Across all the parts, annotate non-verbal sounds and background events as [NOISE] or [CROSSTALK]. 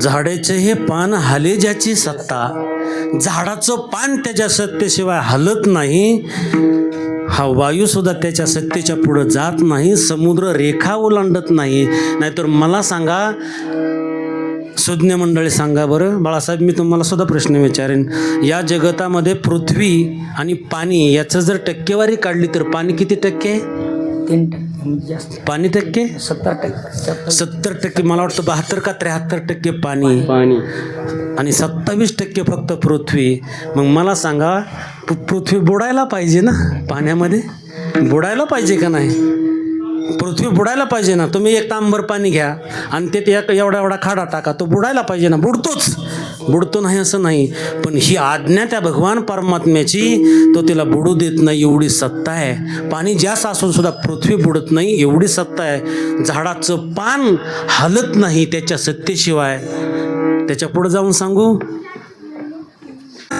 झाडाचे हे पान हाले ज्याची सत्ता झाडाचं पान त्याच्या सत्तेशिवाय हलत नाही हा वायू सुद्धा त्याच्या सत्तेच्या पुढं जात नाही समुद्र रेखा ओलांडत नाही. नाहीतर मला सांगा सुज्ञ मंडळी सांगा बरं. बाळासाहेब मी तुम्हाला सुद्धा प्रश्न विचारेन. या जगतामध्ये पृथ्वी आणि पाणी याचं जर टक्केवारी काढली तर पाणी किती टक्के? आहे? तीन टक्के. जास्त. पाणी टक्के? सत्तर टक्के. सत्तर सत्तर टक्के. मला वाटतं बहात्तर का त्र्याहत्तर टक्के पाणी. पाणी. आणि सत्तावीस टक्के फक्त पृथ्वी. मग मला सांगा पृथ्वी बुडायला पाहिजे ना? पाण्यामध्ये? बुडायला पाहिजे का नाही? पृथ्वी बुडायला पाहिजे ना? तुम्ही एक तांबर पाणी घ्या आणि ते एक एवढा एवढा खाडा टाका. तो बुडायला पाहिजे ना? बुडतोच. बुडतो नाही असं नाही. पण ही आज्ञा त्या भगवान परमात्म्याची तो तिला बुडू देत नाही एवढी सत्ता आहे. पाणी जास्त असून सुद्धा पृथ्वी बुडत नाही एवढी सत्ता आहे. झाडाचं पान हलत नाही त्याच्या सत्तेशिवाय. त्याच्या पुढे जाऊन सांगू?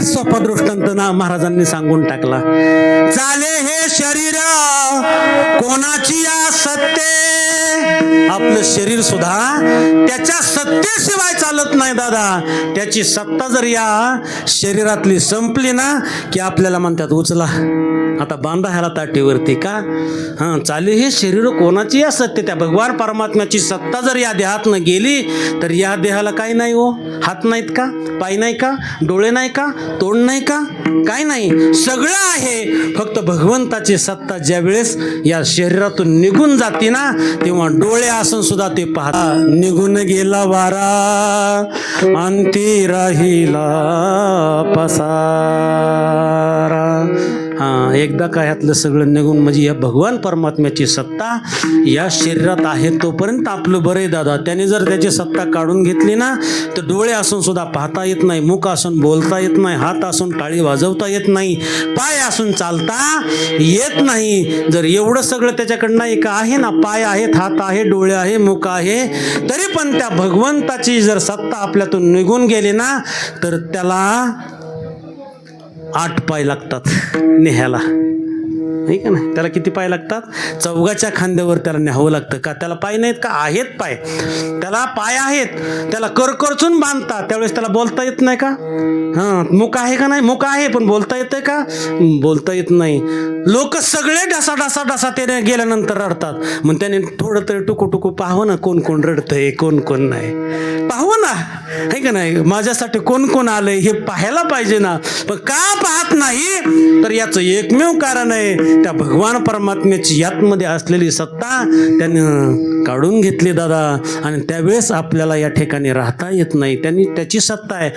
सोपा दृष्टांत ना महाराजांनी सांगून टाकला. चाले हे शरीर कोणाची या सत्ते? आपलं शरीर सुद्धा त्याच्या सत्तेशिवाय चालत नाही दादा. त्याची सत्ता जर या शरीरातली संपली ना की आपल्याला म्हणतात उचला. आता बांधा ह्याला ताटीवरती का? हां चाले हे शरीर कोणाची या सत्य त्या भगवान परमात्म्याची सत्ता जर या देहातनं गेली तर या देहाला काही नाही हो? हात नाहीत का? पाय नाही का? डोळे नाही का? तोंड नाही का? काय नाही. सगळं आहे. फक्त भगवंताची सत्ता ज्या वेळेस या शरीरातून निघून जाते ना तेव्हा डोळे असून सुद्धा ते पाहता. निघून गेला वारा अंती राहिला पसारा. एकदा काय ह्यातलं सगळं निघून म्हणजे या भगवान परमात्म्याची सत्ता या शरीरात आहे तोपर्यंत आपलं बरं आहे दादा. त्याने जर त्याची सत्ता काढून घेतली ना तर डोळे असून सुद्धा पाहता येत नाही मुख असून बोलता येत नाही हात असून टाळी वाजवता येत नाही पाय असून चालता येत नाही. जर एवढं सगळं त्याच्याकडनं एक आहे ना पाय आहेत हात आहे डोळे आहे मुख आहे तरी पण त्या भगवंताची जर सत्ता आपल्यातून निघून गेली ना तर त्याला आठ पाय लागतात नेह्याला. नाही का नाही त्याला किती पाय लागतात? चौघाच्या खांद्यावर त्याला न्यावं लागतं. का? त्याला पाय नाहीत का? आहेत पाय. त्याला पाय आहेत. त्याला करकरचून बांधतात. त्यावेळेस त्याला बोलता येत नाही का? हां मुख आहे का नाही? मुख आहे पण बोलता येतंय का? बोलता येत नाही. लोक सगळे ढसा ढसा ढसा त्याने गेल्यानंतर रडतात. मग त्याने थोडं तरी टुकू टुकू पाहावं ना कोण कोण रडतंय कोण कोण नाही. पाहावं ना. आहे का नाही? माझ्यासाठी कोण कोण आलंय हे पाहायला पाहिजे ना. पण का पाहत नाही? तर याचं एकमेव कारण आहे त्या भगवान परमात्म्याची यातमध्ये असलेली सत्ता त्यानं काढून घेतली दादा. आणि त्यावेळेस आपल्याला या ठिकाणी राहता येत नाही. त्यांनी त्याची सत्ता आहे.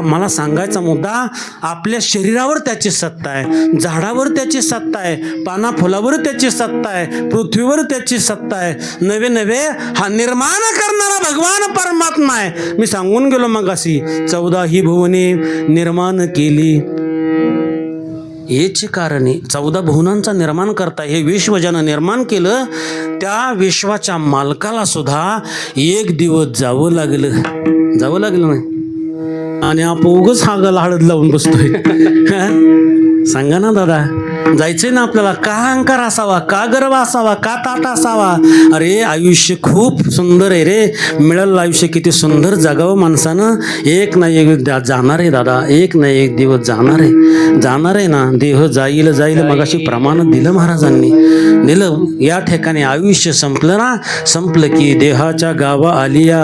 मला सांगायचा मुद्दा आपल्या शरीरावर त्याची सत्ता आहे. झाडावर त्याची सत्ता आहे. पाना फुलावर त्याची सत्ता आहे. पृथ्वीवर त्याची सत्ता आहे. नवे नवे हा निर्माण करणारा भगवान परमात्मा आहे. मी सांगून गेलो मग अशी चौदा ही भुवने निर्माण केली. हेच कारण आहे चौदा भुवनांचा निर्माण करता हे विश्व ज्यानं निर्माण केलं त्या विश्वाच्या मालकाला सुद्धा एक दिवस जावं लागलं. जावं लागलं नाही. आणि आपण उगच हा गला हळद लावून बसतोय. [LAUGHS] सांगा ना दादा. जायचंय ना आपल्याला. का अहंकार असावा? का गर्व असावा? का ताट असावा? अरे आयुष्य खूप सुंदर आहे रे. मिळालं आयुष्य किती सुंदर जगावं माणसानं. एक ना एक जाणार आहे दादा. एक ना एक दिवस जाणार आहे. जाणार आहे ना. देह जाईल जाईल. मगाशी प्रमाण दिलं महाराजांनी. दिलं. या ठिकाणी आयुष्य संपलं ना. संपलं की देहाच्या गावा आलिया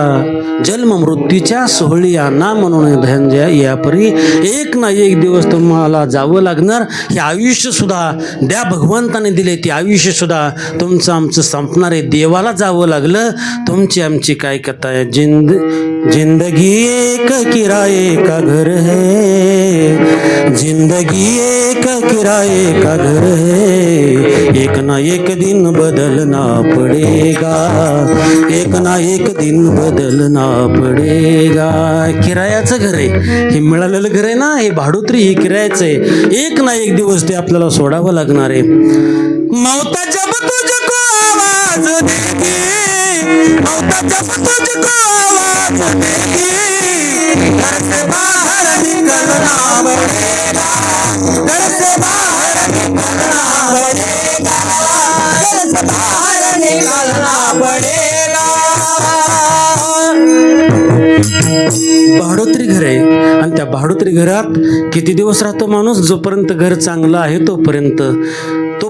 जन्म मृत्यूच्या सोहळीया ना म्हणून धनजय यापरी. एक ना एक दिवस तुम्हाला जावं लागणार. हे आयुष्य सुद्धा द्या भगवंताने दिले ते आयुष्य सुद्धा. तुमचं आमचं संपणार आहे. देवाला जावं लागलं. तुमची आमची काय कथा आहे? जिंद जिंदगी एक किराए का घर है? जिंदगी का किराए का घर. है एक ना एक दिन बदलना पड़ेगा. एक ना एक दिन बदलना पडेगा. किरायाचं घर आहे. हे मिळालेलं घर आहे ना हे भाडोत्री हे किरायाचं आहे. एक ना एक दिवस ते आपल्याला सोडावं लागणार आहे. मौता जब तुझको आवाज देगी मौता जब तुझको आवाज देगी भाडोत्री घर आहे. आणि त्या भाडोत्री घरात किती दिवस राहतो माणूस? जोपर्यंत घर चांगलं आहे तोपर्यंत.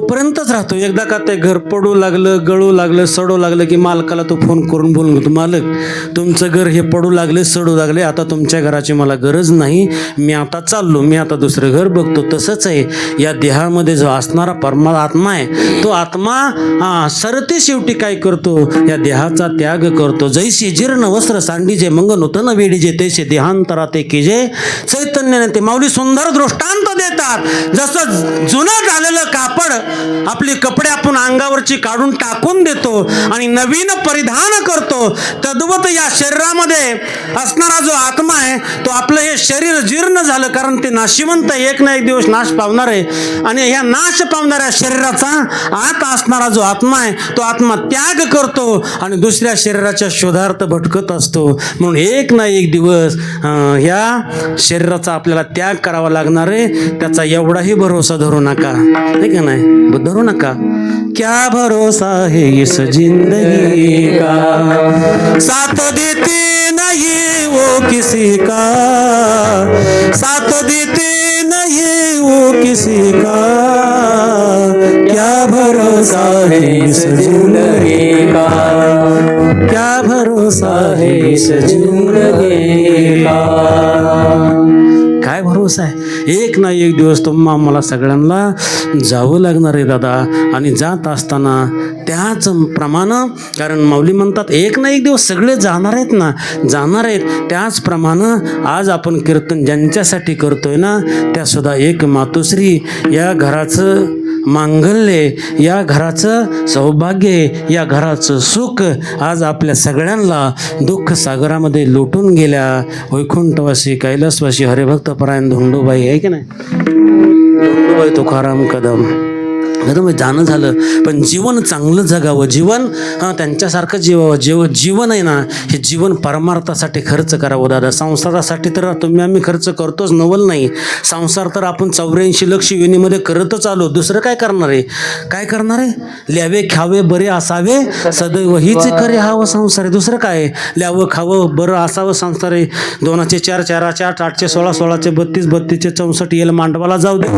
तोपर्यंतच राहतो. एकदा का ते घर पडू लागलं गळू लागलं सडू लागलं की मालकाला तो फोन करून बोलून घेतो मालक तुमचं घर हे पडू लागले सडू लागले आता तुमच्या घराची मला गरज नाही. मी आता चाललो मी आता दुसरं घर बघतो. तसंच आहे. या देहामध्ये जो असणारा परमात्मा आहे तो आत्मा हा सरते शेवटी काय करतो? या देहाचा त्याग करतो. जैसे जीर्ण वस्त्र सांडीजे मंग नूतन वेडीजे तैसे देहांतरा ते जे चैतन्याने ते माऊली सुंदर दृष्टांत देतात. जसं जुनं झालेलं कापड आपले कपडे आपण अंगावरची काढून टाकून देतो आणि नवीन परिधान करतो. तद्वत या शरीरामध्ये असणारा जो आत्मा आहे तो आपलं हे शरीर जीर्ण झालं कारण ते नाशिवंत एक ना एक दिवस नाश पावणार आहे. आणि ह्या नाश पावणाऱ्या शरीराचा आत असणारा जो आत्मा आहे तो आत्मा त्याग करतो आणि दुसऱ्या शरीराच्या शोधार्थ भटकत असतो. म्हणून एक ना एक दिवस ह्या शरीराचा आपल्याला त्याग करावा लागणार आहे. त्याचा एवढाही भरोसा धरू नका. है का नाही? धरू नका क्या भरोसा है इस ज़िंदगी का? साथ देते नहीं वो किसी का। साथ देते नहीं वो किसी का। क्या भरोसा है इस ज़िंदगी का? क्या भरोसा है इस ज़िंदगी का? काय भरोसा आहे? एक ना एक दिवस तुम्हा आम्हाला सगळ्यांना जावं लागणार आहे दादा. आणि जात असताना त्याच प्रमाणे कारण माऊली म्हणतात एक ना एक दिवस सगळे जाणार आहेत ना जाणार आहेत. त्याचप्रमाणे आज आपण कीर्तन ज्यांच्यासाठी करतोय ना त्यासुद्धा एक मातोश्री या घराचं मांगल्य. या घराचं सौभाग्य या घराचं सुख आज आपल्या सगळ्यांना दुःख सागरामध्ये लोटून गेल्या. वैकुंठवासी कैलासवासी हरिभक्त परायण धोंडोबाई आहे की नाही? धोंडोबाई तुकाराम कदम. कदम म्हणजे जाणं झालं. पण जीवन चांगलं जगावं. जीवन हां त्यांच्यासारखं जीवावं. जीव जीवन आहे ना हे जीवन परमार्थासाठी खर्च करावं दादा. संसारासाठी तर तुम्ही आम्ही खर्च करतोच. नवल नाही. संसार तर आपण चौऱ्याऐंशी लक्ष योनीमध्ये करतच आलो. दुसरं काय करणार आहे? काय करणार आहे? ल्यावे खावे बरे असावे. सदैव हीच खरे हवं संसार आहे. दुसरं काय? आहे? ल्यावं खावं बरं असावं संसार आहे. दोनाचे चार चाराचे आठ आठचे सोळा सोळाचे बत्तीस बत्तीसचे चौसष्ट. येईल मांडवाला जाऊ दे.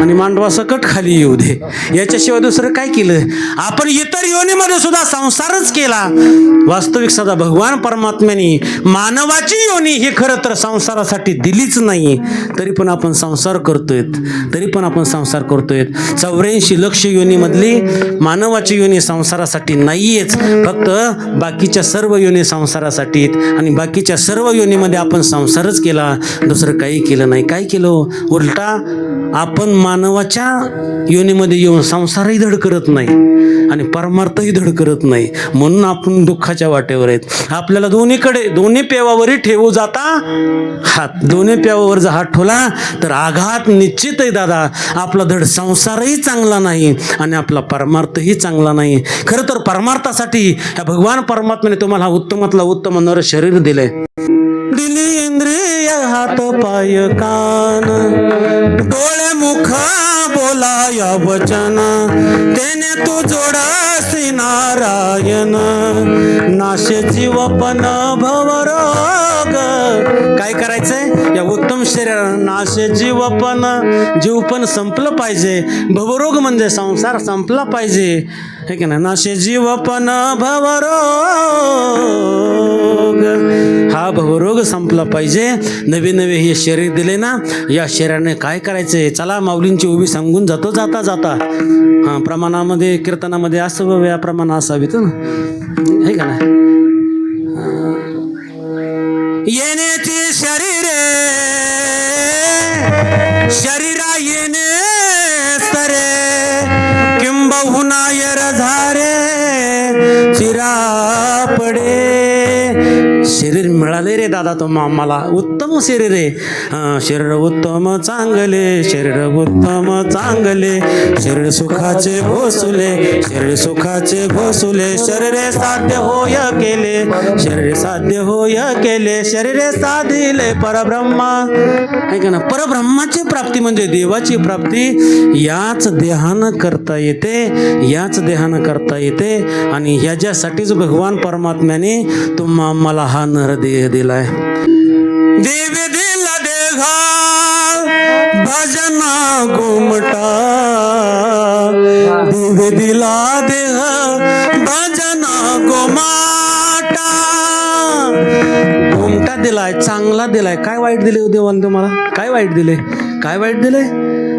आणि मांडवा सकट खाली येऊ दे. याच्याशिवाय दुसरं काय केलं? आपण इतर योनीमध्ये सुद्धा संसारच केला. वास्तविक सदा भगवान परमात्म्याने मानवाची योनी ही खरं तर संसारासाठी दिलीच नाही. तरी पण आपण संसार करतोय तरी पण आपण संसार करतोय चौऱ्याऐंशी लक्ष योनीमधली मानवाची योनी संसारासाठी नाहीयेच. फक्त बाकीच्या सर्व योनी संसारासाठी आणि बाकीच्या सर्व योनीमध्ये आपण संसारच केला. दुसरं काही केलं नाही. काय केलं? उलटा आपण मानवाच्या योनीमध्ये येऊन संसारही धड करत नाही आणि परमार्थही धड करत नाही. म्हणून आपण दुःखाच्या वाटेवर आहेत. आपल्याला दोन्हीकडे दोन्ही पेवावरही ठेवू जाता हात. दोन्ही पेवावर जर हात ठेवला तर आघात निश्चित आहे दादा. आपला धड संसारही चांगला नाही आणि आपला परमार्थही चांगला नाही. खरं तर परमार्थासाठी या भगवान परमात्म्याने तुम्हाला उत्तमातला उत्तम नर शरीर दिलंय. दिली इंद्रिय हात पाय कान. डोळे मुख बोलाया वचन. तेने तू जोडासी नारायण. नाशे जीवपन भवरोग काय करायचंय? या उत्तम शरीरानं नाशे जीवपन जीव पण संपलं पाहिजे. भवरोग म्हणजे संसार संपला पाहिजे. हे की नाही? नाशे जीवपन भवरोग. हा भवरोग संपला पाहिजे. नवे नवे हे शरीर दिले ना या शरीराने काय करायचंय? चला माऊलींची उभी सांगून जातो जाता जाता. हां प्रमाणामध्ये कीर्तनामध्ये असं या प्रमाण असावीत ना. हे का नाही? येण्याचे शरीरे शरीरा येणे सरे. किंबहुना यर झारे चिरा पडे. मिळाले रे दादा तो आम्हाला उत्तम शरीर आहे. शरीर उत्तम चांगले शरीर उत्तम चांगले. शरीर सुखाचे भोसुले शरीर सुखाचे भोसुले. शरीरे साध्य होय केले शरीर साध्य होय केले. शरीरे साधिले परब्रह्मा. ऐका ना परब्रह्माची प्राप्ती म्हणजे देवाची प्राप्ती. याच देहानं करता येते याच देहानं करता येते. आणि ह्याच्यासाठीच भगवान परमात्म्याने तुम्हा मला हा नर दे देह दिलाय देव दिला देघा भजना घुमटा. दिवे दिला देह भजना घुमाटा. घुमटा दिलाय चांगला दिलाय. काय वाईट दिले हो देवान तुम्हाला? काय वाईट दिले काय वाईट दिले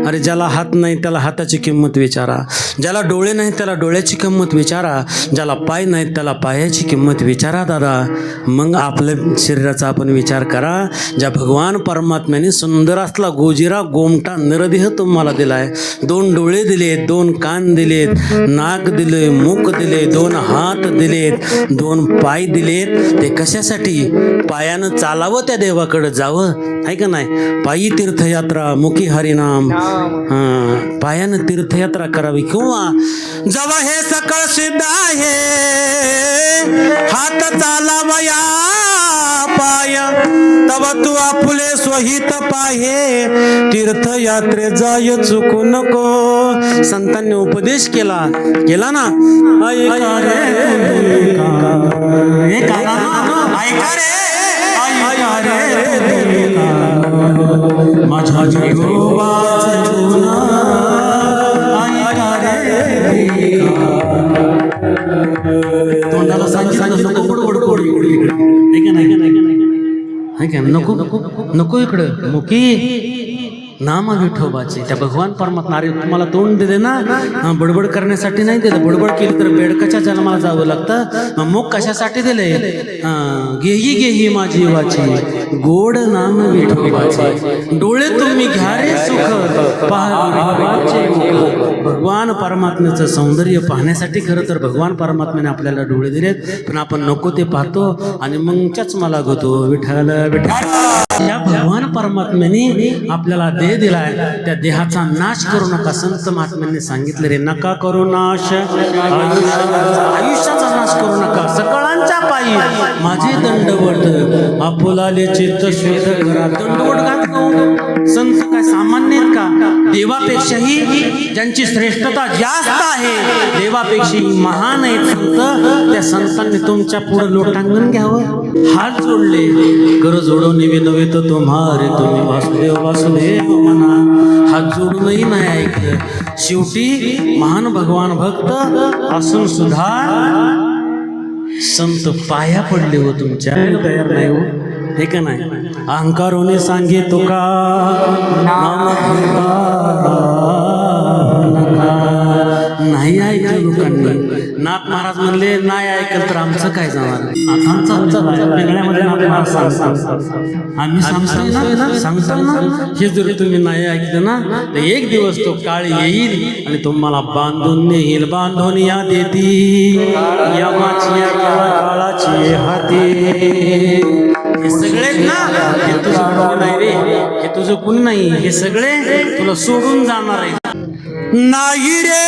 अरे ज्याला हात नाही त्याला हाताची किंमत विचारा. ज्याला डोळे नाही त्याला डोळ्याची किंमत विचारा. ज्याला पाय नाही त्याला पायाची किंमत विचारा दादा. मग आपल्या शरीराचा आपण विचार करा. ज्या भगवान परमात्म्याने सुंदर असला गोजिरा गोमटा नरदेह तुम्हाला दिलाय. दोन डोळे दिलेत दोन कान दिलेत नाक दिले मुख दिले दोन हात दिलेत दोन पाय दिलेत. ते कशासाठी? पायानं चालावं त्या देवाकडे जावं. आहे का नाही? पायी तीर्थयात्रा मुखी हरिनाम. हा, पायानं तीर्थयात्रा करावी किंवा जेव्हा हे सकळ सिद्ध आहे. हात चालावया पाय. तव तू आपुले स्वहित पाहे. तीर्थयात्रे जाय चुकू नको. संतांनी उपदेश केला. केला ना? ऐका रे. माझ्या रे. तोंडाला सांगितलं नको बडबड करू इकडे नाही ऐका नाही ऐका नको नको इकडं. मुकी नाम विठोबाचे त्या भगवान परमात्मा अरे तुम्हाला तोंड दिले ना. बडबड करण्यासाठी नाही दिलं बडबड केली तर बेडकाच्या जन्माला जावं लागतं. मग कशासाठी दिले गेही गेही माझी वाची गोड नाम विठोबाचे डोळे तुम्ही घ्या रे सुख पहा भगवान परमात्म्याचं सौंदर्य पाहण्यासाठी खरं तर भगवान परमात्म्याने आपल्याला डोळे दिलेत पण आपण नको ते पाहतो आणि मगच्याच मला होतो विठाल विठाल या भगवान परमात्म्याने आपल्याला देह दिलाय. त्या देहाचा नाश करू नका. संत महात्म्यांनी सांगितले रे नका करू नाश. आयुष्याचा नाश करू नका. सकळांच्या पायी माझे दंडवट आपुलाले चित्त शुद्ध करा. दंडवट घातलो संत काय सामान्य आहेत का? देवापेक्षाही ज्यांची श्रेष्ठता जास्त आहे देवापेक्षाही महान आहेत संत. त्या संतांनी तुमच्यापुढे लोटांगण घ्यावं. हात जोडले. कर जोडो निवे नव्हे तर तुम्हारे तुम्ही वासुदेव वासुदेव म्हणा. हात जोडूनही नाही ऐकलं. शेवटी महान भगवान भक्त असून सुद्धा संत पाया पडले हो तुमच्या. तयार नाही हो. हे का नाही? अहंकारोने सांगे तुका नाम. नाही ऐकलं लोकांनी. नाथ महाराज म्हणले नाही ऐकलं तर आमचं काय जाणार? आम्ही सांगतोय ना सांगतो ना. हे जर तुम्ही नाही ऐकलं ना तर एक दिवस तो काळ येईल आणि तुम्हाला बांधून नेईल बांधून या देती यमाची या काळाची हाती. हे सगळे ना हे तुझं कोण नाही रे? हे तुझं कोण नाही? हे सगळे तुला सोडून जाणार आहे नाही रे.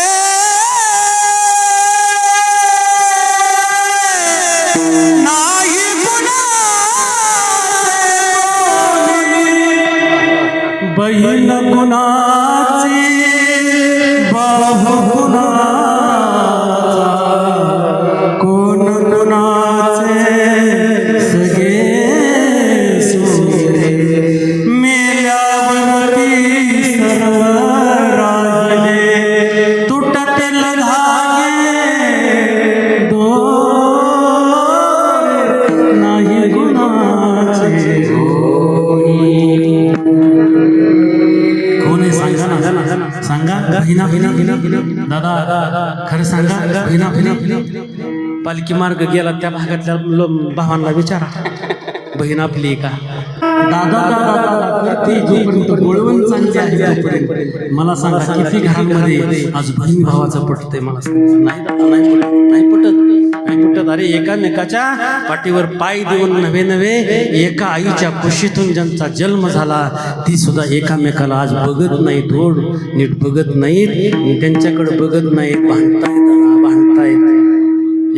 कुणाचे बहीण पालखी मार्ग गेला त्या भागातल्या भावांना विचारा. बहीण आपली का? दादा दादा मला सांगा किती घरांमध्ये आज बहीण भावाचं पटतंय मला नाही दादा नाही नाही पटत नाही पटत. अरे एकामेकाच्या पाठीवर पाय देऊन नवे नवे एका आईच्या कुशीतून ज्यांचा जन्म झाला ती सुद्धा एकामेकाला आज बघत नाही धोड नीट बघत नाहीत त्यांच्याकडे बघत नाहीत भांडतायत भांडतायत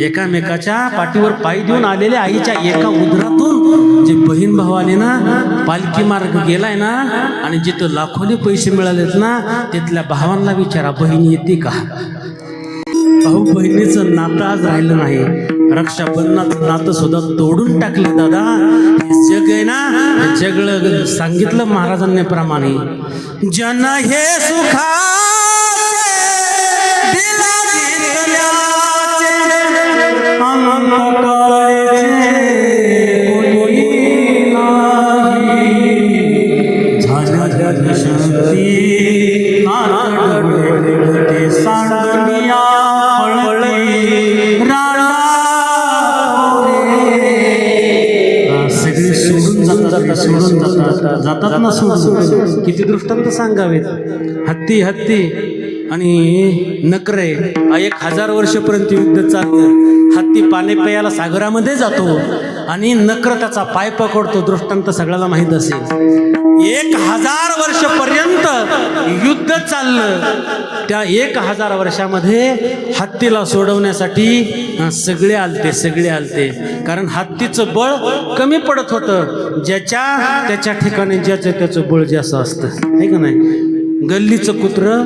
एकामेकाच्या पाठीवर पाय देऊन आलेल्या आईच्या एका उदरातून जे बहीण भावाने ना पालखी मार्ग गेलाय ना आणि जिथं लाखोने पैसे मिळालेत ना तिथल्या भावांना विचारा बहीण येते का? भाऊ बहिणीचं नातं आज राहिलं नाही. रक्षाबंधनाचं नातं सुद्धा तोडून टाकले दादा. हे जग आहे ना जगळ सांगितलं महाराजांनी प्रमाणे जन हे सुखा जातात ना सोडून. किती दृष्टांत सांगावेत? हत्ती हत्ती. आणि नकरे एक हजार वर्षपर्यंत युद्ध चालतं. हत्ती पाणी प्यायला सागरामध्ये जातो आणि नकर त्याचा पाय पकडतो. दृष्टांत सगळ्याला माहीत असेल. एक हजार वर्षपर्यंत युद्ध चाललं. त्या एक हजार वर्षामध्ये हत्तीला सोडवण्यासाठी सगळे आलते सगळे आलते. कारण हत्तीचं बळ कमी पडत होतं. ज्याच्या त्याच्या ठिकाणी ज्याचं त्याचं बळ जास्त असतं. आहे का नाही? गल्लीचं कुत्र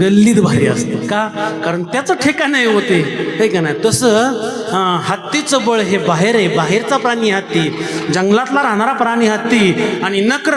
गल्लीत भारी असतं. का? कारण त्याचं ठिकाण आहे होते हे का नाही? तसं हत्तीचं बळ हे बाहेर आहे. बाहेरचा प्राणी हत्ती. जंगलातला राहणारा प्राणी हत्ती. आणि नक्र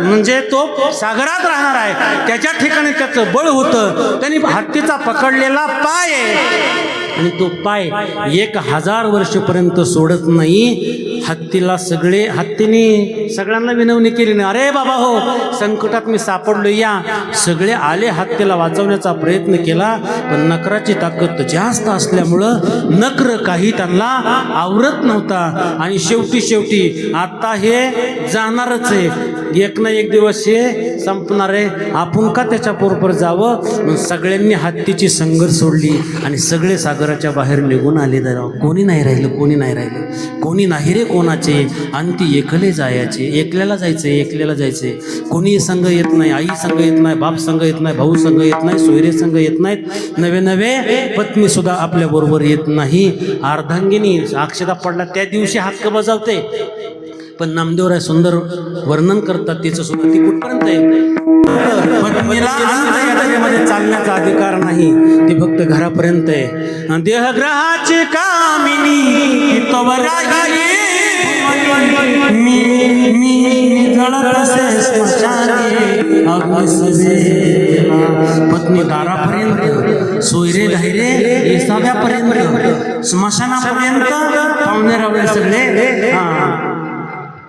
म्हणजे तो सागरात राहणार आहे. त्याच्या ठिकाणी त्याचं बळ होतं. त्यांनी हत्तीचा पकडलेला पाय आहे. आणि तो पाय एक हजार वर्षपर्यंत सोडत नाही. हत्तीला सगळे हत्तीने सगळ्यांना विनवणी केली नाही अरे बाबा हो संकटात मी सापडलो या. सगळे आले हत्तीला वाचवण्याचा प्रयत्न केला पण नकराची ताकद जास्त असल्यामुळं नक्र काही त्यांना आवरत नव्हता. आणि शेवटी शेवटी आता हे जाणारच आहे. एक ना एक दिवस हे संपणार आहे. आपण का त्याच्या बरोबर जावं? सगळ्यांनी हत्तीची संगर सोडली आणि सगळे सागराच्या बाहेर निघून आले तर कोणी नाही राहिलं कोणी नाही राहिलं. कोणी नाही रे कोणाचे. आणि ती एकले जायचे एकल्याला जायचे एकल्याला जायचे. कोणी संघ येत नाही आई संघ येत नाही बाप संघ येत नाही भाऊ संघ येत नाही सोयरे संघ येत नाहीत. नवे नवे पत्नी सुद्धा आपल्या बरोबर येत नाही. अर्धांगिनी अक्षता पडला. त्या दिवशी हक्क बजावते. पण नामदेवराय सुंदर वर्णन करतात त्याचं सुद्धा ती कुठपर्यंत आहे? चालण्याचा अधिकार नाही. ते फक्त घरापर्यंत आहे. देहग्रहाची कामिनी तोवर मी मी पत्नी दारापर्यंत सोयरे धैरे एसाव्यापर्यंत स्मशानापर्यंत पाहुणे रावले सगळे. हा.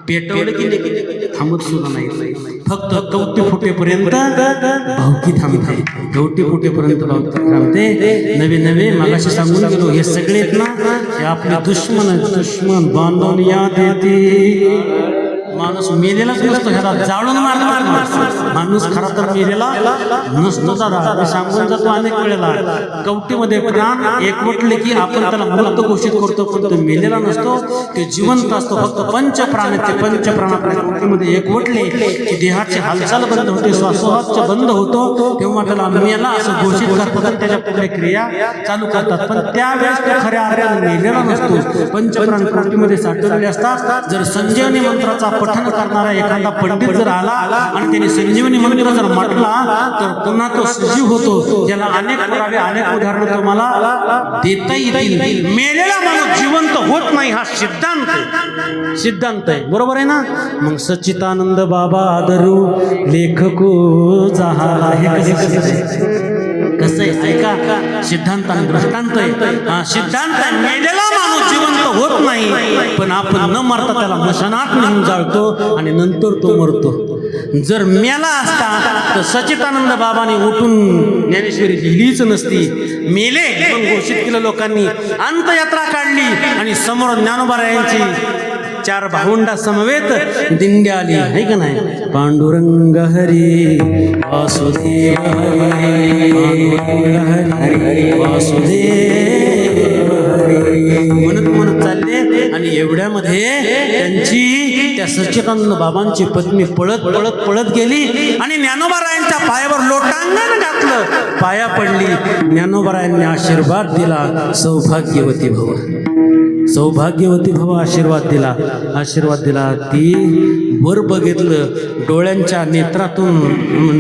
पेटवलं की थांबत सुद्धा नाही. फक्त कवटी फुटेपर्यंत भावकी थांबते. कवटी फुटेपर्यंत भावकी थांबते. नवे नवे मागाशी सांगून गेलो हे सगळे ना हे आपले दुश्मन दुश्मन बांधून याद येते. माणूस मेलेलाच नसतो ह्याला जाळून मार मार माणूस खरा तर मेलेला नसतो दादा. सांगून जातो अनेक वेळेला कवटीमध्ये प्राण एकवटले की आपण त्याला मृत घोषित करतो पण तो मेलेला नसतो ते जिवंत असतो. फक्त पंच प्राण ते पंच प्राण आपल्या कवटीमध्ये एकवटले की देहाची हालचाल बंद होते श्वासोच्छ्वास बंद होतो तेव्हा त्याला मेला असं घोषित करतात त्याच्या पुढे क्रिया चालू करतात. पण त्यावेळेस तो खऱ्या अर्थाने मेलेला नसतो. पंचप्राण कवटीमध्ये साठवलेले असतात. जर संजीवनी मंत्राचा पठन करणारा एखादा पंडित जर आला आणि त्याने संजीव संजीवनी मंत्र जर म्हटला तर पुन्हा तो सजीव होतो ज्याला अनेक पुरावे अनेक उदाहरणं तुम्हाला देता येतील. मेलेला माणूस जिवंत होत नाही हा सिद्धांत आहे. सिद्धांत आहे. बरोबर आहे ना? मग सच्चिदानंद बाबा आदरू लेखको हे कसं आहे? कसं आहे? ऐका. सिद्धांत आणि दृष्टांत आहे. हा सिद्धांत आहे. मेलेला माणूस जिवंत होत नाही. पण आपण न मरता त्याला मशानात नेऊन जाळतो आणि नंतर तो मरतो. जर मेला असता तर सचितानंद बाबाने उठून ज्ञानेश्वरी लिहिलीच नसती. मेले पण घोषित केलं लोकांनी. अंतयात्रा काढली आणि समोर ज्ञानोबारायांची चार भावंडा समवेत दिंड्या आली. आहे का नाही? पांडुरंग हरी वासुदेव. हरी हरी वासुदेव हरी. म्हणत म्हणत चालले. आणि एवढ्यामध्ये त्यांची त्या सच्चिदानंद बाबांची पत्नी पळत पळत पळत गेली आणि ज्ञानोबारायांच्या पायावर लोटांगण घातलं. पाया पडली. ज्ञानोबारायांनी आशीर्वाद दिला. सौभाग्यवती भव. सौभाग्यवती भव आशीर्वाद दिला. आशीर्वाद दिला ती वर बघितलं. डोळ्यांच्या नेत्रातून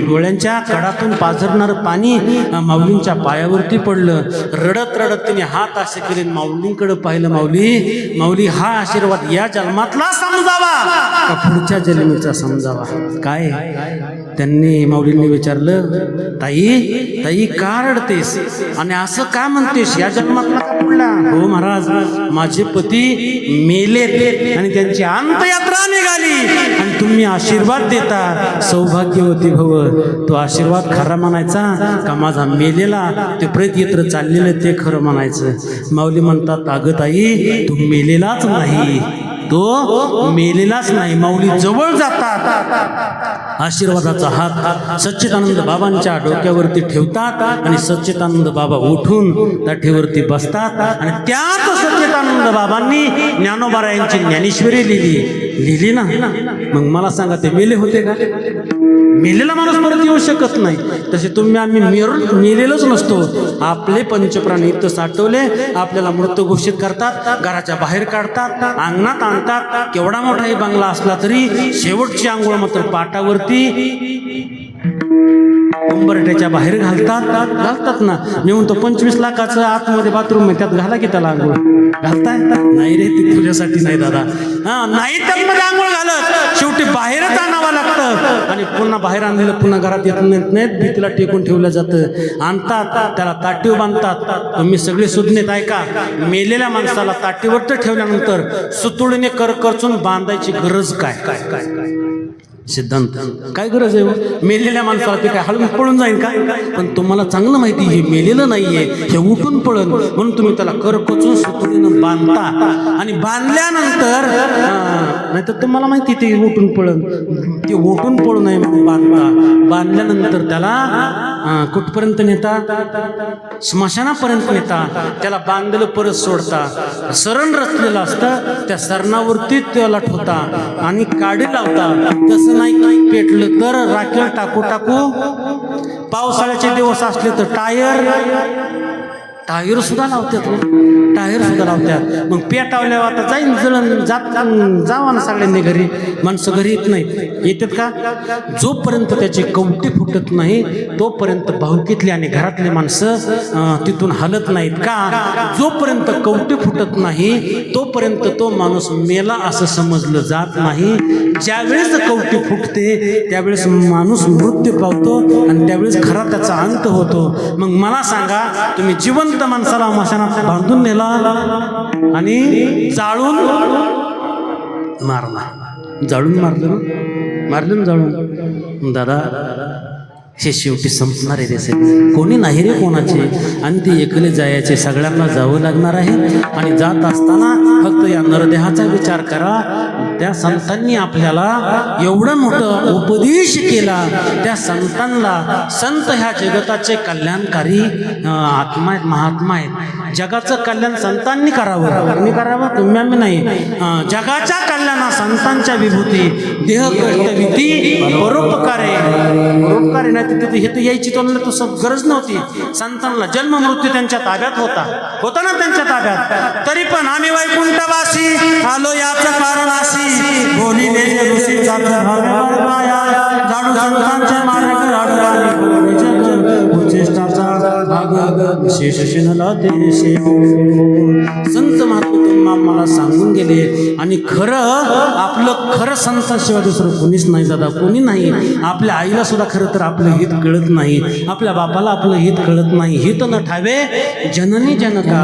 डोळ्यांच्या कडातून पाझरणारं पाणी माऊलींच्या पायावरती पडलं. रडत रडत तिने हात असे केले माऊलींकडे पाहिलं. माऊली माऊली हा आशीर्वाद या जन्मातला समजावा का पुढच्या जन्मीचा समजावा? काय? त्यांनी माऊलींनी विचारलं ताई ताई का रडतेस? आणि असं का म्हणतेस? या जन्मातला का पुढला हो महाराज माझे पती मेलेत आणि त्यांची अंतयात्रा निघाली आणि तुम्ही आशीर्वाद देता. सौभाग्यवती भव. तो आशीर्वाद खरा म्हणायचा का माझा मेलेला? ते प्रेत येत्र चाललेलं ते खरं म्हणायचं. माऊली म्हणतात अगं ताई तू मेलेलाच नाही. तो मेलेलाच नाही माऊली जवळ जातात. आशीर्वादाचा हात सच्चिदानंद बाबांच्या डोक्यावरती ठेवतात आणि सच्चिदानंद बाबा उठून ताठीवरती बसतात. आणि त्याच सच्चिदानंद बाबांनी ज्ञानोबारायांची ज्ञानेश्वरी लिहिली. लिहिली ना? मग मला सांगा ते मेले होते का? मेलेला माणूस परत येऊ शकत नाही. तसे तुम्ही आम्ही मेरून मेलेलोच नसतो. आपले पंचप्राण इथं साठवले आपल्याला मृत घोषित करतात घराच्या बाहेर काढतात अंगणात आणतात. केवढा मोठाही बंगला असला तरी शेवटची आंघोळ मात्र पाटावरती. उंबरट्याच्या बाहेर घालतात. घालतात ना. मी म्हणतो पंचवीस लाखाचं आतमध्ये बाथरूम आहे त्यात घाला की त्याला आंघोळ? घालताय? नाही रे ती तुझ्यासाठी नाही दादा. हा नाही त्यामध्ये आंघोळ घालत. शेवटी बाहेरच आणावं लागतं. आणि पुन्हा बाहेर आणलेलं पुन्हा घरात येत नाहीत नाहीत. भीतीला टेकून ठेवलं जातं. आणतात त्याला ताटीव बांधतात. तुम्ही सगळे सुज्ञेत ऐका मेलेल्या माणसाला ताटीवर तर ठेवल्यानंतर सुतुळीने करकरचून बांधायची गरज काय काय काय काय? सिद्धांत. काय गरज आहे हो? मेलेल्या माणसाला ते काय हळून पळून जाईल का पण तुम्हाला चांगलं माहिती हे मेलेलं नाहीये हे उठून पळन. म्हणून तुम्ही त्याला कर कोचून बांधता. आणि बांधल्यानंतर नाही तर तुम्हाला माहिती ते उठून पळन. ते उठून पळू नये म्हणून बांधता. बांधल्यानंतर त्याला कुठपर्यंत नेता? स्मशानापर्यंत नेता. त्याला बांधलं परत सोडता. सरण रचलेलं असतं त्या सरणावरती त्याला ठेवता आणि काडी लावता. तसं नाही पेटलं तर राखेल टाकू टाकू. पावसाळ्याचे दिवस असले तर टायर. टायर सुद्धा लावतात टायर सुद्धा लावतात मग पेटावल्यावर आता जाईन जळण जात जावा ना सगळ्यांनी घरी. माणसं घरी येत नाहीत. येतात का? जोपर्यंत त्याची कवटी फुटत नाही तोपर्यंत भावकीतली आणि घरातले माणसं तिथून हलत नाहीत का? जोपर्यंत कवटे फुटत नाही तोपर्यंत तो माणूस मेला असं समजलं जात नाही. ज्यावेळेस कवटी फुटते त्यावेळेस माणूस मृत्यू पावतो आणि त्यावेळेस खरा त्याचा अंत होतो. मग मला सांगा तुम्ही जीवन जिवंत माणसाला मशानात बांधून नेला आणि जाळून मारला. जाळून मारलं मारलं जाळून? दादा हे शेवटी संपणार आहे देसे कोणी नाही रे कोणाचे? आणि ते एकले जायचे सगळ्यांना जावं लागणार आहे. आणि जात असताना फक्त या नरदेहाचा विचार करा. त्या संतांनी आपल्याला एवढं मोठं उपदेश केला. त्या संतांना संत ह्या जगताचे कल्याणकारी आत्मा आहेत महात्मा आहेत. जगाचं कल्याण संतांनी करावं. मी करावं? तुम्ही आम्ही नाही. जगाच्या कल्याणा संतांच्या विभूती देह कष्टविधी परोपकारे. परोपकारे नाही तिथे हे तर यायची तो तो गरज नव्हती. संतांना जन्म मृत्यू त्यांच्या ताब्यात होता. होता ना त्यांच्या ताब्यात? तरी पण आम्ही वैकुंठवासी. आलो याचं कारण असी बोलिले ऋषीचा प्रभाव शेष शिनला हो. संत महात्मा मला सांगून गेले. आणि खरं आपलं खरं संतांशिवाय दुसरं कोणीच नाही दादा कोणी नाही. आपल्या आईला सुद्धा खरं तर आपलं हित कळत नाही. आपल्या बापाला आपलं हित कळत नाही. हित न ठावे जननी जनका.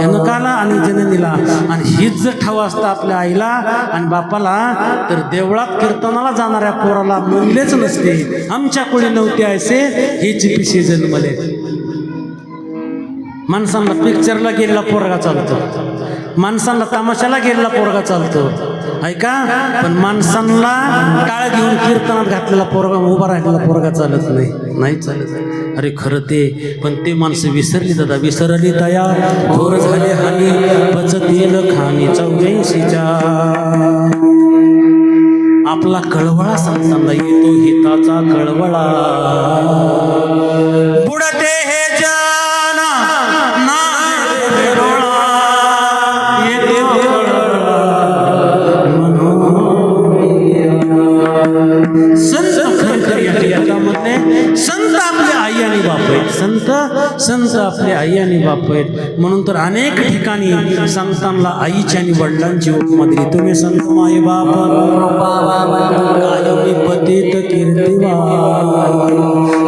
जनकाला आणि जननीला. आणि हित जर ठावं असतं आपल्या आईला आणि बापाला तर देवळात कीर्तनाला जाणाऱ्या पोराला म्हणलेच नसते. आमच्या कोणी नव्हते ऐसे चिपी पिशे मध्ये माणसांना पिक्चरला गेलेला पोरगा चालतो. माणसांना तमाशाला गेलेला पोरगा चालतो. ऐका पण माणसांना टाळ घेऊन कीर्तनात घातलेला पोरगा उभा राहिलेला पोरगा चालत नाही. नाही चालत. अरे खरं ते पण ते माणसं विसरली दादा. विसरली तया थोर झाले हानी पचतील खाणी चौऱ्याऐंशीच्या. आपला कळवळा संतांना येतो हिताचा कळवळा. बाप आहेत. म्हणून तर अनेक ठिकाणी सांगताना आईची आणि वडिलांची उपमा तुम्ही संत माई बाप. कायमी पतित कीर्तिवान.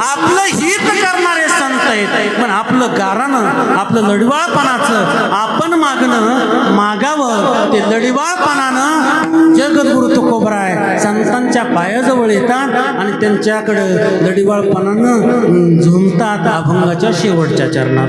आपलं हित करणारे संत आहेत. पण आपलं गारानं आपलं लढवाळपणाचं आपण मागणं मागावं ते लढवाळपणानं जगद्गुरु तुकोबराय संतांच्या पायाजवळ येतात आणि त्यांच्याकडं लढिवाळपणानं झुमतात अभंगाच्या शेवटच्या चरणात.